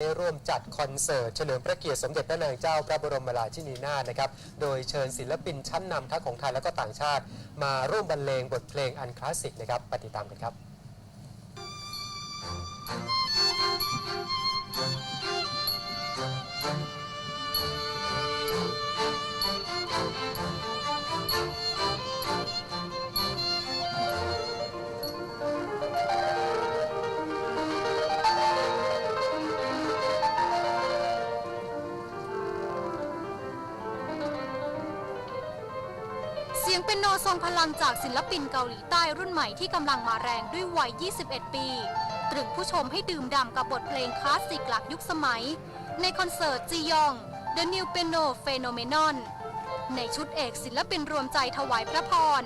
ได้ร่วมจัดคอนเสิร์ตเฉลิมพระเกียรติสมเด็จพระนางเจ้าพระบรมราชินีนาถนะครับ โดยเชิญศิลปินชั้นนำทั้งของไทยและก็ต่างชาติ มาร่วมบรรเลงบทเพลงอันคลาสสิกนะครับ ปฏิตามกันครับ ยงเป็นโนทรงพลังจากศิลปินเกาหลีใต้รุ่นใหม่ที่กำลังมาแรงด้วยวัย 21 ปี ตรึงผู้ชมให้ดื่มด่ำกับบทเพลงคลาสสิกหลักยุคสมัย ในคอนเสิร์ตจียอง The New Piano Phenomenon ในชุดเอกศิลปินรวมใจถวายพระพร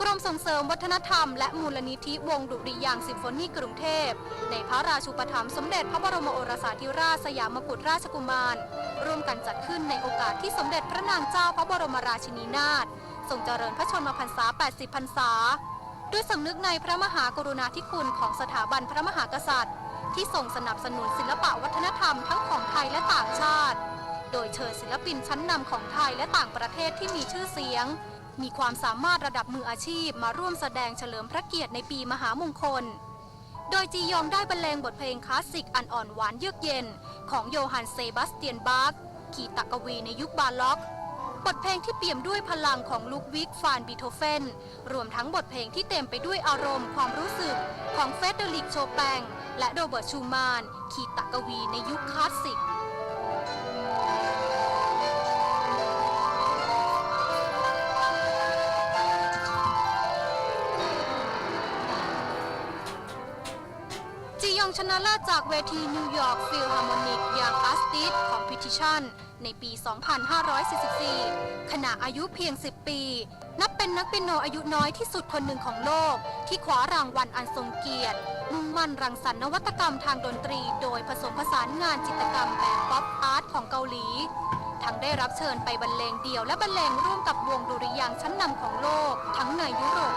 กรมส่งเสริมวัฒนธรรมและมูลนิธิวงดุริยางซิมโฟนีกรุงเทพ ในพระราชูปถัมภ์สมเด็จพระบรมโอรสาธิราชสยามกุฎราชกุมาร ร่วมกันจัดขึ้นในโอกาสที่สมเด็จพระนางเจ้าพระบรมราชินีนาถ ทรงเจริญพระชนมพรรษา 80 พรรษา ด้วยสำนึกในพระมหากรุณาธิคุณของสถาบันพระมหากษัตริย์ ที่ทรงสนับสนุนศิลปะวัฒนธรรมทั้งของไทยและต่างชาติ โดยเชิญศิลปินชั้นนำของไทยและต่างประเทศที่มีชื่อเสียง มีความสามารถระดับมืออาชีพมาร่วมแสดงเฉลิมพระเกียรติในปีมหามงคล โดยจียองได้บรรเลงบทเพลงคลาสสิกอันอ่อนหวานเยือกเย็น ของโยฮันเซบาสเตียนบาร์กขีตกวีในยุคบาล็อก บทเพลงที่เปี่ยมด้วยพลังของลูกวิกฟานบีโทเฟน รวมทั้งบทเพลงที่เต็มไปด้วยอารมณ์ความรู้สึกของเฟเดริกโชแปง และโรเบิร์ตชูมานขีตะกวีในยุคคลาสสิก องชนะเลิศจากเวทีนิวยอร์กฟิลฮาร์โมนิกยังอาร์ติสคอมพิติชันในปี 2544 ขณะอายุเพียง 10 ปี นับเป็นนักเปียโนอายุน้อยที่สุดคนหนึ่งของโลก ที่คว้ารางวัลอันทรงเกียรติ มุ่งมั่นรังสรรค์นวัตกรรมทางดนตรี โดยผสมผสานงานจิตรกรรมแบบป๊อปอาร์ตของเกาหลี ทั้งได้รับเชิญไปบรรเลงเดี่ยวและบรรเลงร่วมกับวงดุริยางชั้นนำของโลก ทั้งในยุโรป